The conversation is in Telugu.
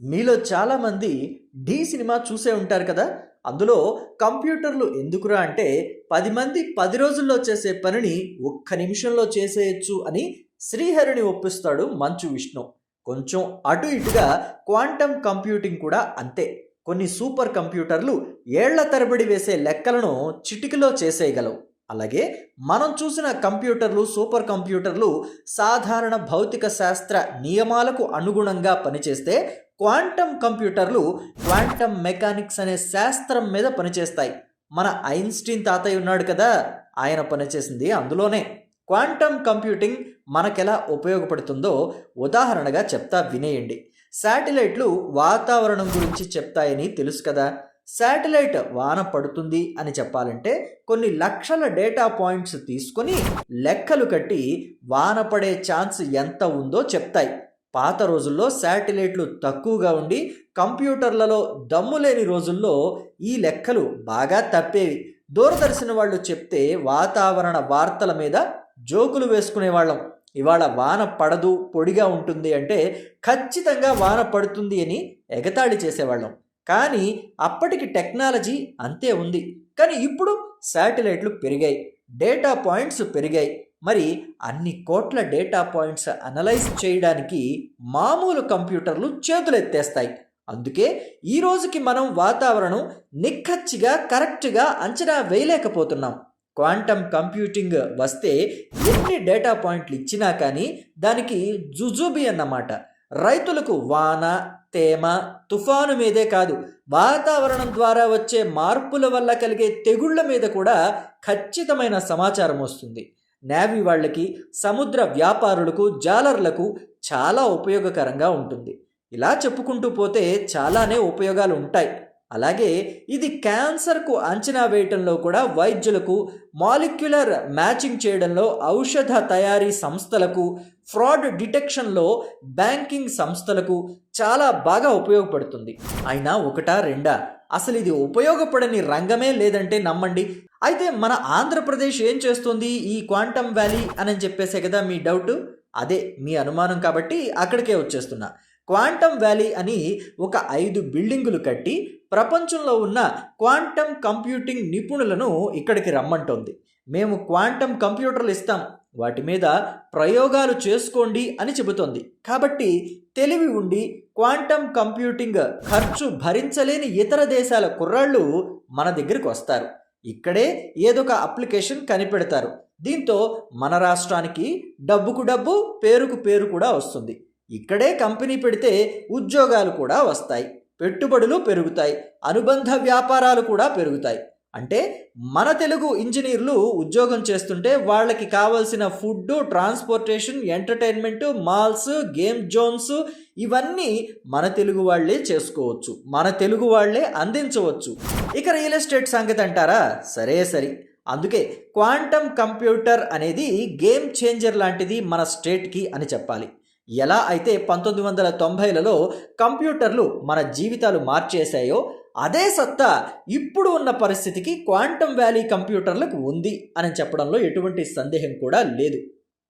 మీలో చాలామంది ఢీ సినిమా చూసే ఉంటారు కదా? అందులో కంప్యూటర్లు ఎందుకురా అంటే పది మంది పది రోజుల్లో చేసే పనిని ఒక్క నిమిషంలో చేసేయచ్చు అని శ్రీహరిని ఒప్పిస్తాడు మంచు విష్ణు. కొంచెం అటు ఇటుగా క్వాంటమ్ కంప్యూటింగ్ కూడా అంతే. కొన్ని సూపర్ కంప్యూటర్లు ఏళ్ళ తరబడి వేసే లెక్కలను చిటికలో చేసేయగలవు. అలాగే మనం చూసిన కంప్యూటర్లు సూపర్ కంప్యూటర్లు సాధారణ భౌతిక శాస్త్ర నియమాలకు అనుగుణంగా పనిచేస్తే క్వాంటమ్ కంప్యూటర్లు క్వాంటమ్ మెకానిక్స్ అనే శాస్త్రం మీద పనిచేస్తాయి. మన ఐన్స్టీన్ తాతయ్య ఉన్నాడు కదా ఆయన పనిచేసింది అందులోనే. క్వాంటమ్ కంప్యూటింగ్ మనకెలా ఉపయోగపడుతుందో ఉదాహరణగా చెప్తా వినేయండి. శాటిలైట్లు వాతావరణం గురించి చెప్తాయని తెలుసు కదా. శాటిలైట్ వాన పడుతుంది అని చెప్పాలంటే కొన్ని లక్షల డేటా పాయింట్స్ తీసుకొని లెక్కలు కట్టి వాన పడే ఛాన్స్ ఎంత ఉందో చెప్తాయి. పాత రోజుల్లో శాటిలైట్లు తక్కువగా ఉండి కంప్యూటర్లలో దమ్ము లేని రోజుల్లో ఈ లెక్కలు బాగా తప్పేవి. దూరదర్శన వాళ్ళు చెప్తే వాతావరణ వార్తల మీద జోకులు వేసుకునేవాళ్ళం. ఇవాళ వాన పడదు పొడిగా ఉంటుంది అంటే ఖచ్చితంగా వాన పడుతుంది అని ఎగతాళి చేసేవాళ్ళం. కానీ అప్పటికి టెక్నాలజీ అంతే ఉంది. కానీ ఇప్పుడు శాటిలైట్లు పెరిగాయి. డేటా పాయింట్స్ పెరిగాయి. మరి అన్ని కోట్ల డేటా పాయింట్స్ అనలైజ్ చేయడానికి మామూలు కంప్యూటర్లు చేతులెత్తేస్తాయి. అందుకే ఈ రోజుకి మనం వాతావరణం నిక్కచ్చిగా కరెక్ట్గా అంచనా వేయలేకపోతున్నాం. క్వాంటమ్ కంప్యూటింగ్ వస్తే ఎన్ని డేటా పాయింట్లు ఇచ్చినా కానీ దానికి జుజుబి అన్నమాట. రైతులకు వాన తేమ తుఫాను మీదే కాదు వాతావరణం ద్వారా వచ్చే మార్పుల వల్ల కలిగే తెగుళ్ళ మీద కూడా ఖచ్చితమైన సమాచారం వస్తుంది. నేవీ వాళ్ళకి సముద్ర వ్యాపారులకు జాలర్లకు చాలా ఉపయోగకరంగా ఉంటుంది. ఇలా చెప్పుకుంటూ పోతే చాలానే ఉపయోగాలు ఉంటాయి అలాగే ఇది క్యాన్సర్కు అంచనా వేయటంలో కూడా వైద్యులకు మాలిక్యులర్ మ్యాచింగ్ చేయడంలో ఔషధ తయారీ సంస్థలకు ఫ్రాడ్ డిటెక్షన్లో బ్యాంకింగ్ సంస్థలకు చాలా బాగా ఉపయోగపడుతుంది. అయినా ఒకటా రెండా? అసలు ఇది ఉపయోగపడని రంగమే లేదంటే నమ్మండి. అయితే మన ఆంధ్రప్రదేశ్ ఏం చేస్తుంది? ఈ క్వాంటమ్ వ్యాలీ అని చెప్పేసే కదా మీ డౌట్? అదే మీ అనుమానం కాబట్టి అక్కడికే వచ్చేస్తున్నా. క్వాంటమ్ వ్యాలీ అని ఒక ఐదు బిల్డింగులు కట్టి ప్రపంచంలో ఉన్న క్వాంటమ్ కంప్యూటింగ్ నిపుణులను ఇక్కడికి రమ్మంటోంది. మేము క్వాంటమ్ కంప్యూటర్లు ఇస్తాం. వాటి మీద ప్రయోగాలు చేసుకోండి అని చెబుతోంది. కాబట్టి తెలివి ఉండి క్వాంటమ్ కంప్యూటింగ్ ఖర్చు భరించలేని ఇతర దేశాల కుర్రాళ్ళు మన దగ్గరికి వస్తారు. ఇక్కడే ఏదొక అప్లికేషన్ కనిపెడతారు. దీంతో మన రాష్ట్రానికి డబ్బుకు డబ్బు పేరుకు పేరు కూడా వస్తుంది. ఇక్కడే కంపెనీ పెడితే ఉద్యోగాలు కూడా వస్తాయి. పెట్టుబడులు పెరుగుతాయి. అనుబంధ వ్యాపారాలు కూడా పెరుగుతాయి. అంటే మన తెలుగు ఇంజనీర్లు ఉద్యోగం చేస్తుంటే వాళ్ళకి కావాల్సిన food transportation entertainment malls game zones ఇవన్నీ మన తెలుగు వాళ్ళే చేసుకోవచ్చు. మన తెలుగు వాళ్ళే అందించవచ్చు. ఇక రియల్ ఎస్టేట్ సంగతి అంటారా? సరే సరి. అందుకే క్వాంటమ్ కంప్యూటర్ అనేది గేమ్ చేంజర్ లాంటిది మన స్టేట్కి అని చెప్పాలి. ఎలా అయితే పంతొమ్మిది వందల తొంభైలలో కంప్యూటర్లు మన జీవితాలు మార్చేశాయో అదే సత్తా ఇప్పుడు ఉన్న పరిస్థితికి క్వాంటమ్ వ్యాలీ కంప్యూటర్లకు ఉంది అని చెప్పడంలో ఎటువంటి సందేహం కూడా లేదు.